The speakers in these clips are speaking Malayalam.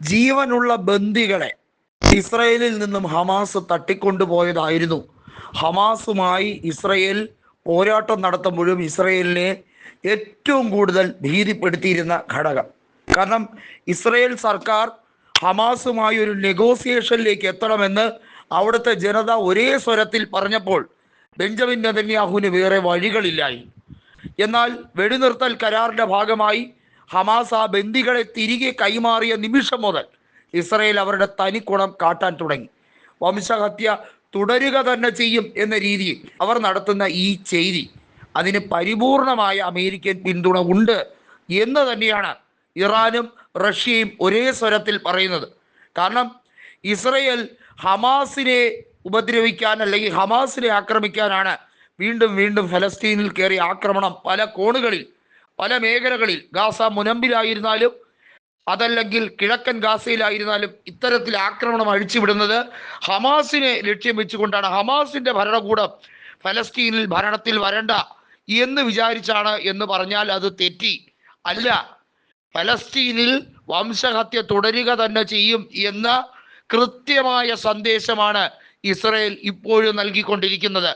ജീവനുള്ള ബന്ദികളെ ഇസ്രയേലിൽ നിന്നും ഹമാസ് തട്ടിക്കൊണ്ടുപോയതായിരുന്നു. ഹമാസുമായി ഇസ്രയേൽ പോരാട്ടം നടത്തുമ്പോഴും ഇസ്രയേലിനെ ഏറ്റവും കൂടുതൽ ഭീതിപ്പെടുത്തിയിരുന്ന ഘടകം. കാരണം ഇസ്രയേൽ സർക്കാർ ഹമാസുമായി ഒരു നെഗോസിയേഷനിലേക്ക് എത്തണമെന്ന് അവിടുത്തെ ജനത ഒരേ സ്വരത്തിൽ പറഞ്ഞപ്പോൾ ബെഞ്ചമിൻ നെതന്യാഹുവിന് വേറെ വഴികളില്ലായി എന്നാൽ വെടിനിർത്തൽ കരാറിന്റെ ഭാഗമായി ഹമാസ് ആ ബന്ദികളെ തിരികെ കൈമാറിയ നിമിഷം മുതൽ ഇസ്രയേൽ അവരുടെ തനിക്കുണം കാട്ടാൻ തുടങ്ങി. വംശഹത്യ തുടരുക തന്നെ ചെയ്യും എന്ന രീതിയിൽ അവർ നടത്തുന്ന ഈ ചെയ്തി അതിന് പരിപൂർണമായ അമേരിക്കൻ പിന്തുണ ഉണ്ട് എന്ന് തന്നെയാണ് ഇറാനും റഷ്യയും ഒരേ സ്വരത്തിൽ പറയുന്നത്. കാരണം ഇസ്രയേൽ ഹമാസിനെ ഉപദ്രവിക്കാൻ അല്ലെങ്കിൽ ഹമാസിനെ ആക്രമിക്കാനാണ് വീണ്ടും വീണ്ടും ഫലസ്തീനിൽ കയറി ആക്രമണം പല കോണുകളിൽ പല മേഖലകളിൽ ഗാസ മുനമ്പിലായിരുന്നാലും അതല്ലെങ്കിൽ കിഴക്കൻ ഗാസയിലായിരുന്നാലും ഇത്തരത്തിൽ ആക്രമണം അഴിച്ചുവിടുന്നത് ഹമാസിനെ ലക്ഷ്യം വെച്ചുകൊണ്ടാണ്. ഹമാസിന്റെ ഭരണകൂടം ഫലസ്തീനിൽ ഭരണത്തിൽ വരണ്ട എന്ന് വിചാരിച്ചാണ് എന്ന് പറഞ്ഞാൽ അത് തെറ്റി. അല്ല ഫലസ്തീനിൽ വംശഹത്യ തുടരുക തന്നെ ചെയ്യും എന്ന കൃത്യമായ സന്ദേശമാണ് ഇസ്രയേൽ ഇപ്പോഴും നൽകിക്കൊണ്ടിരിക്കുന്നത്.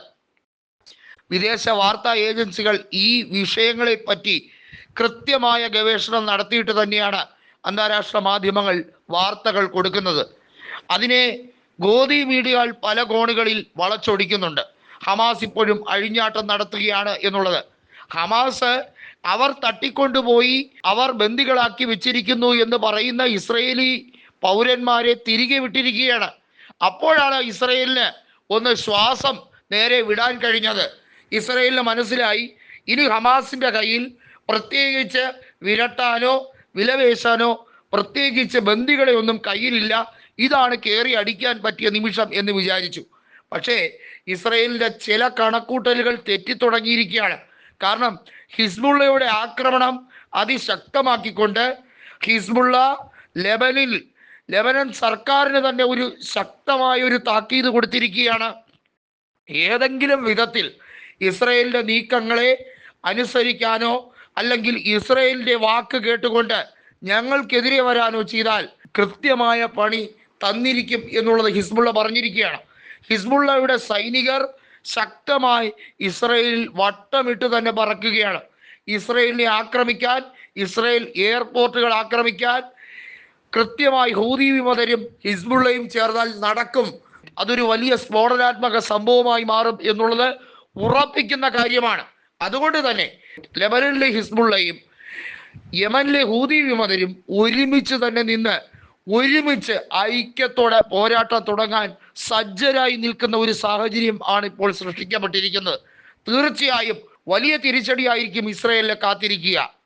വിദേശ വാർത്താ ഏജൻസികൾ ഈ വിഷയങ്ങളെ പറ്റി കൃത്യമായ ഗവേഷണം നടത്തിയിട്ട് തന്നെയാണ് അന്താരാഷ്ട്ര മാധ്യമങ്ങൾ വാർത്തകൾ കൊടുക്കുന്നത്. അതിനെ ഗോദി മീഡിയകൾ പല കോണുകളിൽ വളച്ചൊടിക്കുന്നുണ്ട്. ഹമാസ് ഇപ്പോഴും അഴിഞ്ഞാട്ടം നടത്തുകയാണ് എന്നുള്ളത്. ഹമാസ് അവർ തട്ടിക്കൊണ്ടുപോയി അവർ ബന്ദികളാക്കി വെച്ചിരിക്കുന്നു എന്ന് പറയുന്ന ഇസ്രയേലി പൗരന്മാരെ തിരികെ വിട്ടിരിക്കുകയാണ്. അപ്പോഴാണ് ഇസ്രയേലിന് ഒന്ന് ശ്വാസം നേരെ വിടാൻ കഴിഞ്ഞത്. ഇസ്രയേലിന് മനസ്സിലായി. ഇനി ഹമാസിന്റെ കയ്യിൽ പ്രത്യേകിച്ച് വിരട്ടാനോ വിലവേശാനോ പ്രത്യേകിച്ച് ബന്ദികളെ ഒന്നും കയ്യിലില്ല. ഇതാണ് കയറി അടിക്കാൻ പറ്റിയ നിമിഷം എന്ന് വിചാരിച്ചു. പക്ഷേ ഇസ്രയേലിന്റെ ചില കണക്കൂട്ടലുകൾ തെറ്റിത്തുടങ്ങിയിരിക്കുകയാണ് കാരണം ഹിസ്ബുള്ളയുടെ ആക്രമണം അതിശക്തമാക്കിക്കൊണ്ട് ഹിസ്ബുള്ള ലെബനിൽ ലെബനൻ സർക്കാരിന് തന്നെ ഒരു ശക്തമായ ഒരു താക്കീത് കൊടുത്തിരിക്കുകയാണ്. ഏതെങ്കിലും വിധത്തിൽ ഇസ്രയേലിന്റെ നീക്കങ്ങളെ അനുസരിക്കാനോ അല്ലെങ്കിൽ ഇസ്രയേലിന്റെ വാക്ക് കേട്ടുകൊണ്ട് ഞങ്ങൾക്കെതിരെ വരാനോ ചെയ്താൽ കൃത്യമായ പണി തന്നിരിക്കും എന്നുള്ളത് ഹിസ്ബുള്ള പറഞ്ഞിരിക്കുകയാണ്. ഹിസ്ബുള്ളയുടെ സൈനികർ ശക്തമായി ഇസ്രയേലിൽ വട്ടമിട്ട് തന്നെ പറക്കുകയാണ്. ഇസ്രയേലിനെ ആക്രമിക്കാൻ ഇസ്രയേൽ എയർപോർട്ടുകൾ ആക്രമിക്കാൻ കൃത്യമായി ഹൂതി വിമതരും ഹിസ്ബുള്ളയും ചേർന്നാൽ നടക്കും. അതൊരു വലിയ സ്ഫോടനാത്മക സംഭവമായി മാറും എന്നുള്ളത് ഉറപ്പിക്കുന്ന കാര്യമാണ്. അതുകൊണ്ട് തന്നെ ലെബനനിലെ ഹിസ്ബുള്ളയും യമനിലെ ഹൂതി വിമതരും ഒരുമിച്ച് തന്നെ നിന്ന് ഒരുമിച്ച് ഐക്യത്തോടെ പോരാട്ടം തുടങ്ങാൻ സജ്ജരായി നിൽക്കുന്ന ഒരു സാഹചര്യം ആണ് ഇപ്പോൾ സൃഷ്ടിക്കപ്പെട്ടിരിക്കുന്നത്. തീർച്ചയായും വലിയ തിരിച്ചടിയായിരിക്കും ഇസ്രയേലിനെ കാത്തിരിക്കുക.